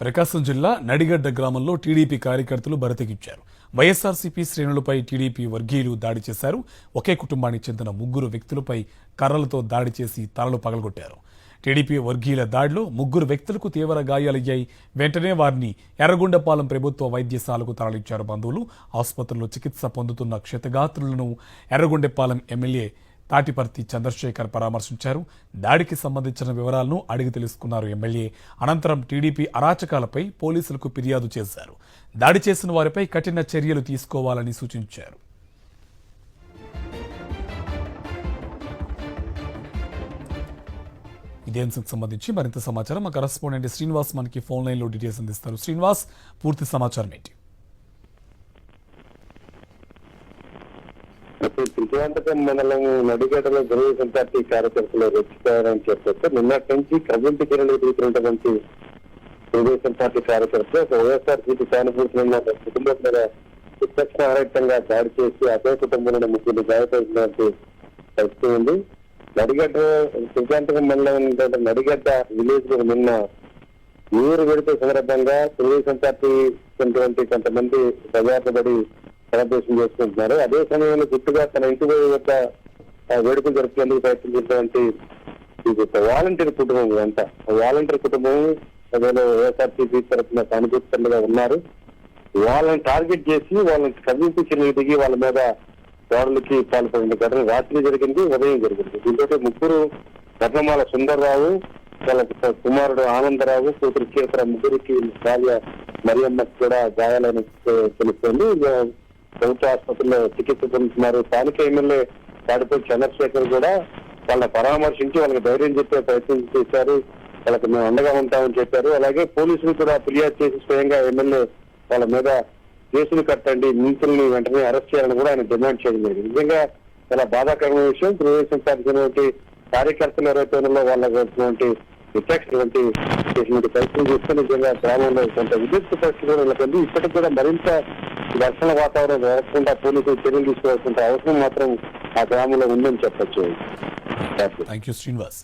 ప్రకాశం జిల్లా నడిగడ్డ గ్రామంలో టీడీపీ కార్యకర్తలు బరితెగించారు వైఎస్ఆర్సీపీ శ్రేణులపై టీడీపీ వర్గీయులు దాడి చేశారు. ఒకే కుటుంబానికి చెందిన ముగ్గురు వ్యక్తులపై కర్రలతో దాడి చేసి తలలు పగలగొట్టారు. టీడీపీ వర్గీయుల దాడిలో ముగ్గురు వ్యక్తులకు తీవ్ర గాయాలయ్యాయి. వెంటనే వారిని ఎర్రగొండపాలెం ప్రభుత్వ వైద్యశాలకు తరలించారు బంధువులు. ఆసుపత్రిలో చికిత్స పొందుతున్న క్షతగాత్రులను ఎర్రగొండపాలెం ఎమ్మెల్యే తాటిపర్తి చంద్రశేఖర్ పరామర్శించారు. దాడికి సంబంధించిన వివరాలను అడిగి తెలుసుకున్నారు ఎమ్మెల్యే. అనంతరం టీడీపీ అరాచకాలపై పోలీసులకు ఫిర్యాదు చేశారు. దాడి చేసిన వారిపై కఠిన చర్యలు తీసుకోవాలని సూచించారు. ఇదే అంశంకి సంబంధించి మరింత సమాచారం. మా కరస్పాండెంట్ శ్రీనివాస్ మనకి ఫోన్ లైన్లో డీటెయిల్స్ అందిస్తారు. శ్రీనివాస్ పూర్తి సమాచారం ఏంటి? త్రిపురాంతకం మండలం నడిగడ్డలో తెలుగుదేశం పార్టీ కార్యకర్తలు రెచ్చిపోయారని చెప్పొచ్చు. నిన్నటి నుంచి కవింటి కిరణి తీసుకున్నటువంటి తెలుగుదేశం పార్టీ కార్యకర్తలు ఒక వైఎస్ఆర్ సీపీ సానుభూతులు ఉన్న కుటుంబం మీద విచక్షణారహితంగా దాడి చేసి అదే కుటుంబంలో ముగ్గురు గాయపడినటువంటి పరిస్థితి ఉంది నడిగడ్డ త్రిపురాంతకం మండలం ఉన్నటువంటి నడిగడ్డ విలేజ్లో నిన్న ఊరు పెడితే సందర్భంగా తెలుగుదేశం పార్టీ ఉన్నటువంటి కొంతమంది ప్రజాపడి సెలబ్రేషన్ చేసుకుంటున్నారు. అదే సమయంలో గుర్తుగా తన ఇంటి వద్ద వేడుకలు జరుపుకునేందుకు ప్రయత్నించినటువంటి ఇది ఒక వాలంటీర్ కుటుంబం ఇదంతా. వాలంటీర్ కుటుంబం అదేలో వైఎస్ఆర్సీపీ తరఫున సానుభూతిగా ఉన్నారు. వాళ్ళని టార్గెట్ చేసి వాళ్ళని కవ్వింపు చర్యలు దిగి వాళ్ళ మీద దాడులకి పాల్పడిన ఘటన రాత్రి జరిగింది ఉదయం జరిగింది. దీంతో ముగ్గురు ఘటనమాల సుందర్రావు వాళ్ళ కుమారుడు ఆనందరావు కూతురు కీర్తన ముగ్గురికి భార్య మరియమ్మకి కూడా గాయాలని తెలుస్తుంది. ప్రభుత్వ ఆసుపత్రిలో చికిత్స పొందుతున్నారు. స్థానిక ఎమ్మెల్యే తాడిపల్లి చంద్రశేఖర్ కూడా వాళ్ళని పరామర్శించి వాళ్ళకి ధైర్యం చెప్పే ప్రయత్నం చేశారు. వాళ్ళకి మేము అండగా ఉంటామని చెప్పారు. అలాగే పోలీసులు కూడా ఫిర్యాదు చేసి స్వయంగా ఎమ్మెల్యే వాళ్ళ మీద కేసులు కట్టండి నిందితుల్ని వెంటనే అరెస్ట్ చేయాలని కూడా ఆయన డిమాండ్ చేయడం జరిగింది. నిజంగా చాలా బాధాకరమైన విషయం. తెలుగుదేశం పార్టీ కార్యకర్తలు ఎవరైతే ఉన్నారో వాళ్ళటువంటి విచక్షటువంటి చేసినటువంటి పరిస్థితులు చేస్తే నిజంగా గ్రామంలో కొంత విద్యుత్ పరిస్థితి కూడా నెలకొంది. ఇప్పటికి కూడా మరింత ఘర్షణ వాతావరణం జరగకుండా పోలీసులు చర్యలు తీసుకోవాల్సిన అవసరం మాత్రం ఆ గ్రామంలో ఉందని చెప్పచ్చు. Thank you Srinivas